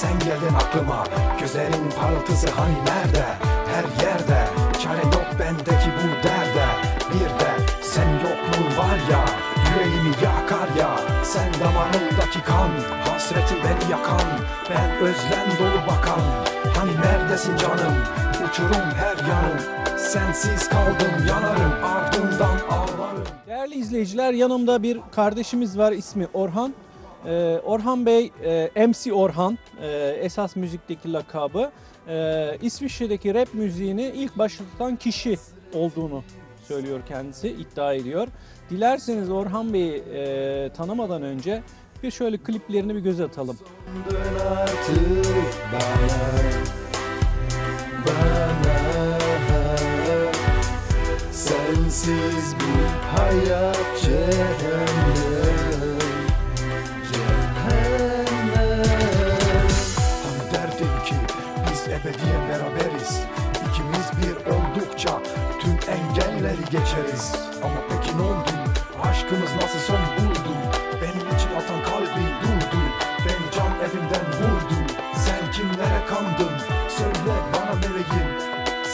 sen geldin aklıma Gözlerin parıltısı hani nerede? Her yerde Çare yok bendeki bu derde. Bir de sen yokluğun var ya Yüreğimi yakar ya. Sen damarımdaki kan Hasreti beni yakan. Ben özlem dolu bakan Hani neredesin canım? Uçurum her yanım Sensiz kaldım yanarım Ardından ağlarım. Değerli izleyiciler yanımda bir kardeşimiz var ismi Orhan. Ee, Orhan Bey e, MC Orhan e, esas müzikteki lakabı. E, İsviçre'deki rap müziğini ilk başlatan kişi olduğunu söylüyor kendisi iddia ediyor. Dilerseniz Orhan Bey'i e, tanımadan önce bir şöyle kliplerini bir göz atalım. Sensiz bu hayat cehennem son buldu? Benim için atan kalbi durdu. Beni can evimden vurdu. Sen kimlere kandın? Söyle bana meleğim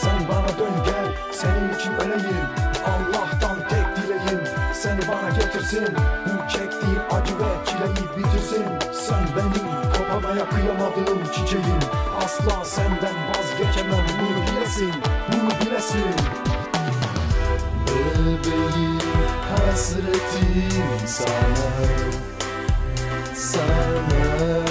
Sen bana dön gel. Senin için öleyim. Allah'tan tek dileğim. Seni bana getirsin. Bu çektiğim acı ve çileyi bitirsin. Sen benim kopamaya kıyamadığım çiçeğim. Asla senden vazgeçemem bunu hasretim sana Sana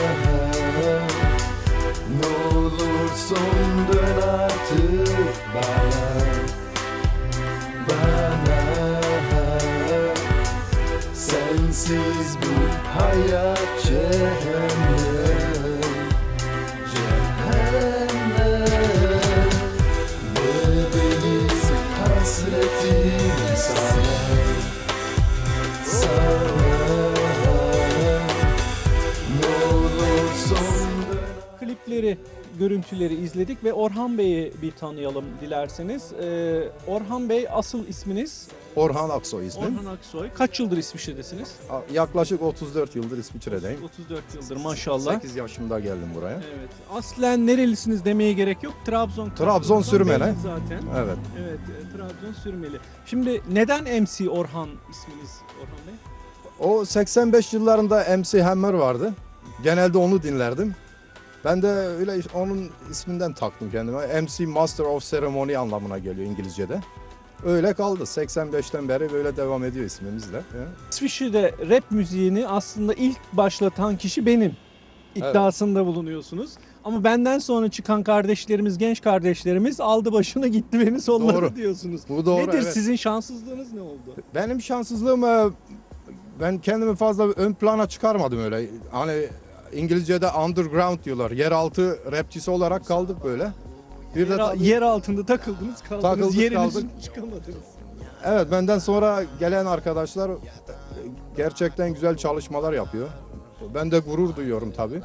görüntüleri izledik ve Orhan Bey'i bir tanıyalım dilerseniz. Ee, Orhan Bey asıl isminiz Orhan Aksoy ismim. Orhan Aksoy. Kaç yıldır İsviçre'desiniz? Yaklaşık 34 yıldır İsviçre'deyim. 34 yıldır maşallah. 8 yaşımda geldim buraya. Evet. Aslen nerelisiniz demeye gerek yok. Trabzon. Trabzon Sürmene. belli Zaten. Evet. Evet, e, Trabzon Sürmeli. Şimdi neden MC Orhan isminiz Orhan Bey? O 85 yıllarında MC Hammer vardı. Genelde onu dinlerdim. Ben de öyle onun isminden taktım kendime. MC Master of Ceremony anlamına geliyor İngilizce'de. Öyle kaldı. 85'ten beri böyle devam ediyor ismimizle. İsviçre'de rap müziğini aslında ilk başlatan kişi benim iddiasında bulunuyorsunuz. Ama benden sonra çıkan kardeşlerimiz, genç kardeşlerimiz aldı başını gitti beni solladı Doğru. diyorsunuz. Bu doğru. Nedir evet. sizin şanssızlığınız ne oldu? Benim şanssızlığım e, ben kendimi fazla ön plana çıkarmadım öyle. Hani İngilizce'de underground diyorlar. Yeraltı rapçisi olarak kaldık böyle. Bir de Yer, tabii- yer altında takıldınız kaldınız Takıldık, yerinizden kaldık. çıkamadınız. Evet benden sonra gelen arkadaşlar e, gerçekten güzel çalışmalar yapıyor. Ben de gurur duyuyorum tabii.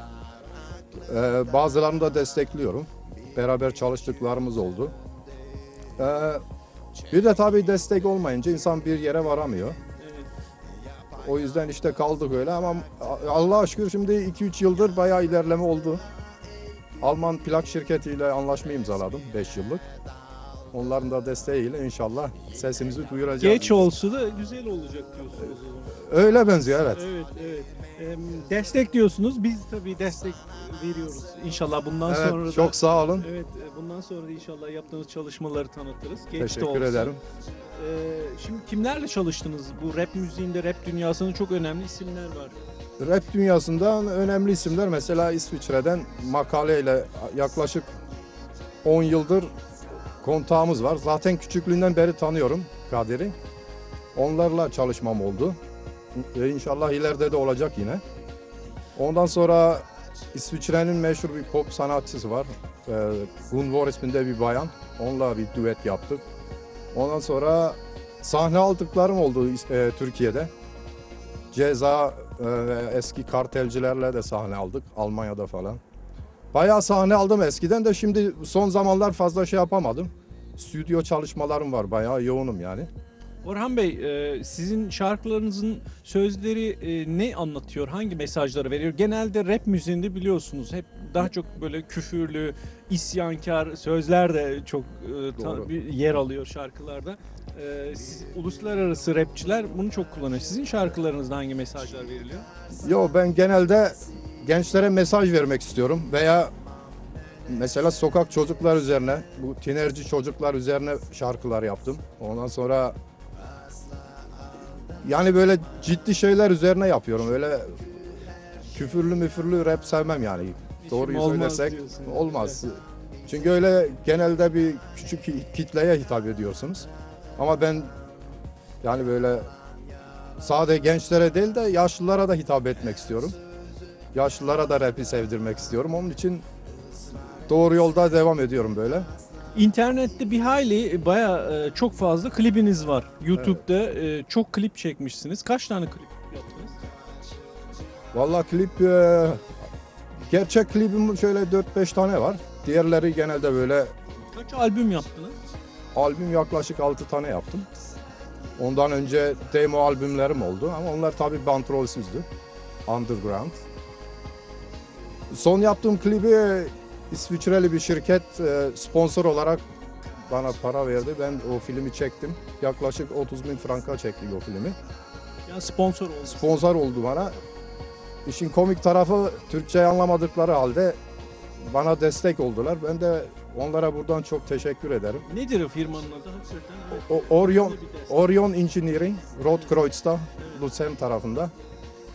Ee, bazılarını da destekliyorum. Beraber çalıştıklarımız oldu. Ee, bir de tabii destek olmayınca insan bir yere varamıyor. O yüzden işte kaldık öyle ama Allah'a şükür şimdi 2-3 yıldır bayağı ilerleme oldu. Alman plak şirketiyle anlaşma imzaladım 5 yıllık. Onların da desteğiyle inşallah sesimizi duyuracağız. Geç olsa da güzel olacak diyorsunuz. Öyle benziyor evet. Evet, evet. Destek diyorsunuz. Biz tabii destek veriyoruz. İnşallah bundan Evet, sonra da çok sağ olun. Evet, e, bundan sonra da inşallah yaptığınız çalışmaları tanıtırız. Geç de Teşekkür olsa. ederim. Ee, şimdi kimlerle çalıştınız? Bu rap müziğinde, rap dünyasının çok önemli isimler var. Rap dünyasında önemli isimler mesela İsviçre'den makaleyle yaklaşık 10 yıldır kontağımız var. Zaten küçüklüğünden beri tanıyorum Kadir'i. Onlarla çalışmam oldu. E, İnşallah ileride de olacak yine. Ondan sonra İsviçre'nin meşhur bir pop sanatçısı var. E, Gunvor isminde bir bayan. Onunla bir düet yaptık. Ondan sonra sahne aldıklarım oldu e, Türkiye'de. Ceza e, eski kartelcilerle de sahne aldık Almanya'da falan. Bayağı sahne aldım eskiden de şimdi son zamanlar fazla şey yapamadım. Stüdyo çalışmalarım var bayağı yoğunum yani. Orhan Bey, e, sizin şarkılarınızın sözleri e, ne anlatıyor? Hangi mesajları veriyor? Genelde rap müziğinde biliyorsunuz hep daha çok böyle küfürlü, isyankar sözler de çok e, Doğru. bir yer alıyor şarkılarda. Siz- uluslararası rapçiler bunu çok kullanıyor. Sizin şarkılarınızda hangi mesajlar veriliyor? Yo ben genelde gençlere mesaj vermek istiyorum veya mesela sokak çocuklar üzerine, bu tinerci çocuklar üzerine şarkılar yaptım. Ondan sonra yani böyle ciddi şeyler üzerine yapıyorum. Öyle küfürlü müfürlü rap sevmem yani. Doğruyu olmaz söylersek olmaz. Çünkü öyle genelde bir küçük kitleye hitap ediyorsunuz. Ama ben yani böyle sade gençlere değil de yaşlılara da hitap etmek istiyorum. Yaşlılara da rap'i sevdirmek istiyorum. Onun için doğru yolda devam ediyorum böyle. İnternette bir hayli baya e, çok fazla klibiniz var. YouTube'da e, çok klip çekmişsiniz. Kaç tane klip yaptınız? Vallahi klip e, gerçek klibim şöyle 4-5 tane var. Diğerleri genelde böyle Kaç albüm yaptınız? albüm yaklaşık 6 tane yaptım. Ondan önce demo albümlerim oldu ama onlar tabii bantrolsüzdü. Underground. Son yaptığım klibi İsviçreli bir şirket e, sponsor olarak bana para verdi. Ben o filmi çektim. Yaklaşık 30 bin franka çektik o filmi. Ya sponsor oldu. Sponsor oldu bana. İşin komik tarafı Türkçe anlamadıkları halde bana destek oldular. Ben de onlara buradan çok teşekkür ederim. Nedir o firmanın adı hakikaten? Evet. O, Orion. Orion Engineering, Rotkreuz'da, Luzern tarafında.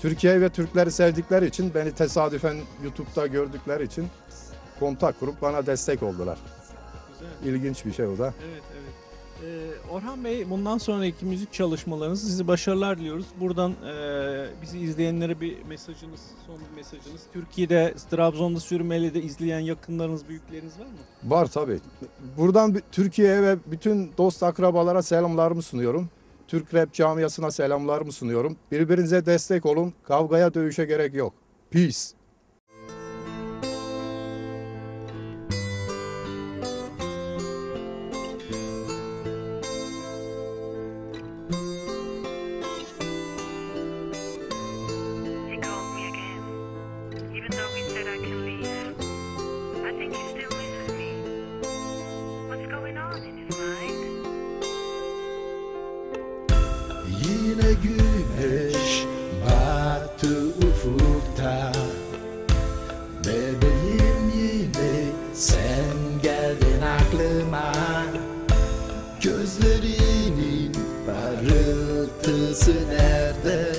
Türkiye ve Türkleri sevdikleri için, beni tesadüfen YouTube'da gördükleri için kontak kurup bana destek oldular. Güzel. İlginç bir şey o da. Evet, evet. Ee, Orhan Bey, bundan sonraki müzik çalışmalarınız sizi başarılar diliyoruz. Buradan e, bizi izleyenlere bir mesajınız, son bir mesajınız. Türkiye'de, Trabzon'da, Sürmeli'de izleyen yakınlarınız, büyükleriniz var mı? Var tabii. Buradan Türkiye'ye ve bütün dost akrabalara selamlarımı sunuyorum. Türk rap camiasına selamlarımı sunuyorum. Birbirinize destek olun. Kavgaya dövüşe gerek yok. Peace. Yine güneş battı ufukta. Bebeğim yine sen geldin aklıma. Gözlerinin parıltısı nerede